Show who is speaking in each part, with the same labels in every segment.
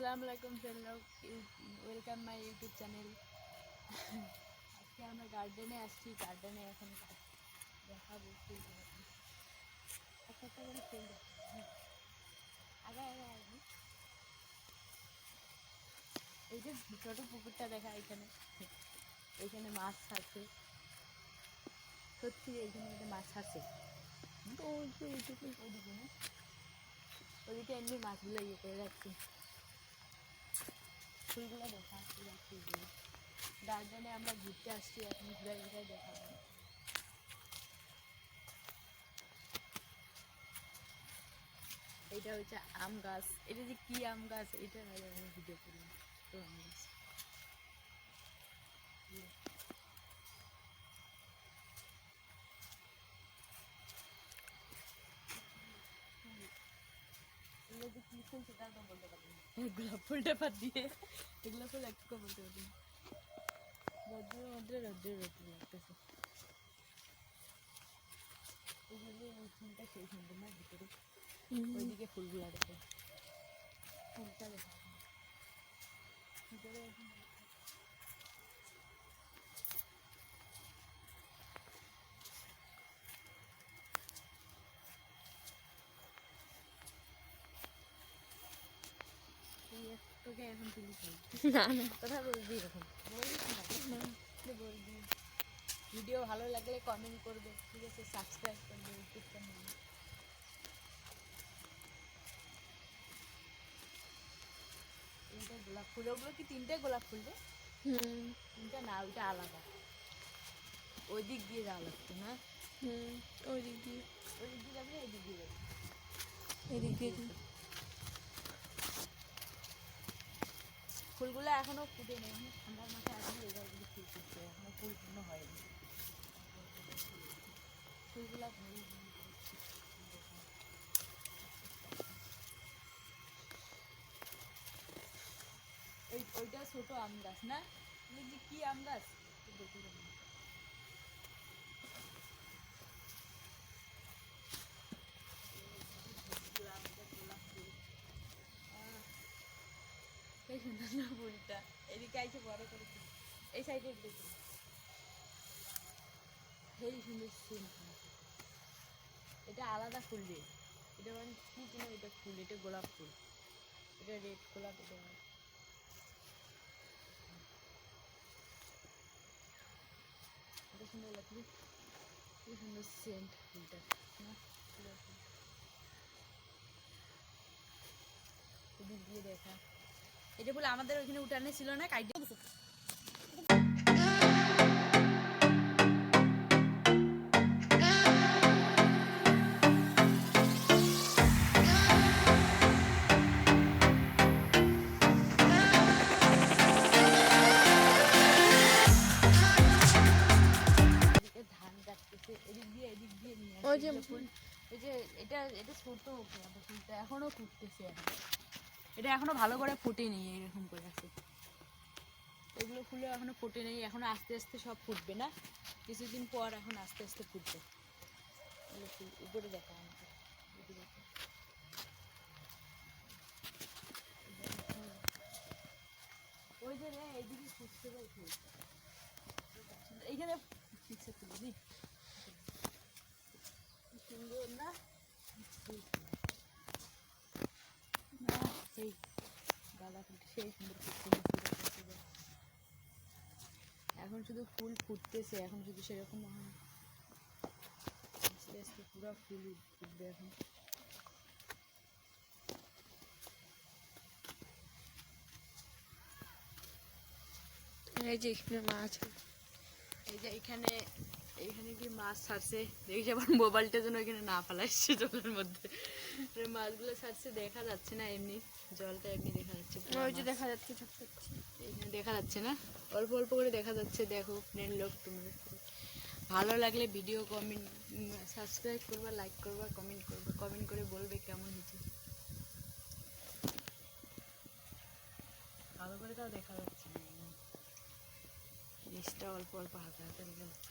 Speaker 1: আসসালামু আলাইকুম friend welcome my YouTube channel আজকে আমরা গার্ডেনে আসছি গার্ডেনে এখন দেখাবো একটা একটা করে ফুল আগে আগে আগে। এই যে ছোট পুকুরটা দেখা এখানে। এইখানে মাছ আছে। সত্যি এইখানে একটা মাছ আছে। তো ওই ওইদিকে না। ওদিকে এমনি মাছগুলো ইয়ে করে রাখছি। ফুলগুলো দেখা ফুল ফুলগুলো। আমরা ঘুরতে আসছি, এখন ঘুরে ঘুরে দেখাবো এইটা হচ্ছে আম গাছ। এটা যে কি আম গাছ, এটা আমি ভিডিও করি তো আম গাছ এগুলো যে কি ফুল সেটা তো বলতে পারব না গোলাপ ফুলটা দিয়ে এগুলো ফুল একটু বলতে পারি রোদ্রের মধ্যে রোদ্রের রোদ্র লাগতেছে এইগুলো ওই ফুলটা সেই না ভিতরে ফুলগুলো দেখো ভিতরে তোকে এখন তুলি
Speaker 2: না না।
Speaker 1: কথা বলবি এরকম বলিস না? তুই বলবি। ভিডিও ভালো লাগলে কমেন্ট করবে ঠিক আছে? সাবস্ক্রাইব করবে ইউটিউব চ্যানেল গোলাপ ফুল ওগুলো কি তিনটে গোলাপ ফুল রে?
Speaker 2: হুম।
Speaker 1: তিনটা না ওইটা আলাদা। ওই দিক দিয়ে যাওয়া লাগতো না?
Speaker 2: হুম ওই দিক দিয়ে।
Speaker 1: ওই দিক দিয়ে যাবি এই দিক দিয়ে যাবি।
Speaker 2: এদিক দিয়ে
Speaker 1: ফুলগুলো এখনও ফুটে নেই ঠান্ডার মাথায় এখন এবার ফুল ফুটছে, এখনও ফুল পূর্ণ হয়নি। ফুলগুলো ওই, ওইটা ছোট আম গাছ না? কি আম গাছ? দেখে যাব। গোলাপ, এটা গোলাপ ফুল। আহ, এই সুন্দর না ফুলটা এদিকে আইসে বড় করে এই সাইডে দেখি সেই সুন্দর ফুল এটা আলাদা ফুল রে। এটা মানে কি যেন এটা ফুল, এটা গোলাপ ফুল। এটা রেড গোলাপ, এটা সুন্দর লাগল কি সুন্দর সেন্ট ফুলটা। না ফুল। দিয়ে দেখা। এটা বলে আমাদের ওইখানে উঠানে ছিল না কাইটে ধান কাটতেছে এদিক দিয়ে এদিক দিয়ে
Speaker 2: ওই যে
Speaker 1: এটা এটা ছোট এখনও এখন এটা এখনও ভালো করে ফুটেনি এরকম করে আছে। এগুলো ফুলে এখনও ফুটে নেই এখনও আস্তে আস্তে সব ফুটবে না? কিছুদিন পর এখন আস্তে আস্তে ফুটবে। উপরে দেখা আমাকে। ওই এইদিকে এইখানে সুন্দর না ফুল। না সেই গাঁদা সেই সুন্দর ফুটছিল এখন শুধু ফুল ফুটতেছে এখন শুধু সেরকম আস্তে আস্তে পুরো ফুল ফুটবে এখন।
Speaker 2: এই যে এখানে মাছ।
Speaker 1: এই যে এখানে এখানে কি মাছ ছাড়ছে। দেখি আবার মোবাইলটা যেন এখানে না ফেলাইছে জলের মধ্যে। মাছগুলো ছাড়ছে দেখা যাচ্ছে না এমনি। জলটা এমনি দেখা যাচ্ছে
Speaker 2: ওই যে দেখা যাচ্ছে।
Speaker 1: এখানে দেখা যাচ্ছে না? অল্প অল্প করে দেখা যাচ্ছে দেখো ফ্রেন্ড লোক তোমরা ভালো লাগলে ভিডিও কমেন্ট সাবস্ক্রাইব করবা লাইক করবা কমেন্ট করবা। কমেন্ট করে বলবে কেমন হয়েছে। ভালো করে তাও দেখা যাচ্ছে না। জিনিসটা অল্প অল্প হালকা হাতে দেখা যাচ্ছে।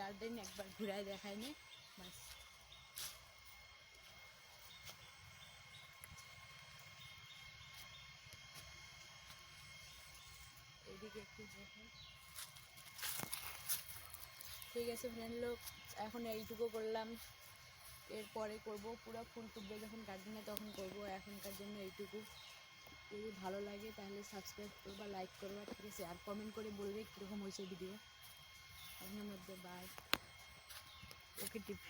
Speaker 1: গার্ডেন একবার ঘুরায় দেখায়নি বাস। এদিকে একটু ঠিক আছে ফ্রেন্ড লোক, এখন এইটুকু করলাম। এরপরে করব, পুরো ফুল ফুটবে যখন গার্ডেনে তখন করব। এখনকার জন্য এইটুকু। যদি ভালো লাগে তাহলে সাবস্ক্রাইব করবা লাইক করবা, ঠিক আছে? আর কমেন্ট করে বলবে কীরকম হয়েছে ভিডিও মধ্যে বাই ওকে টিপ।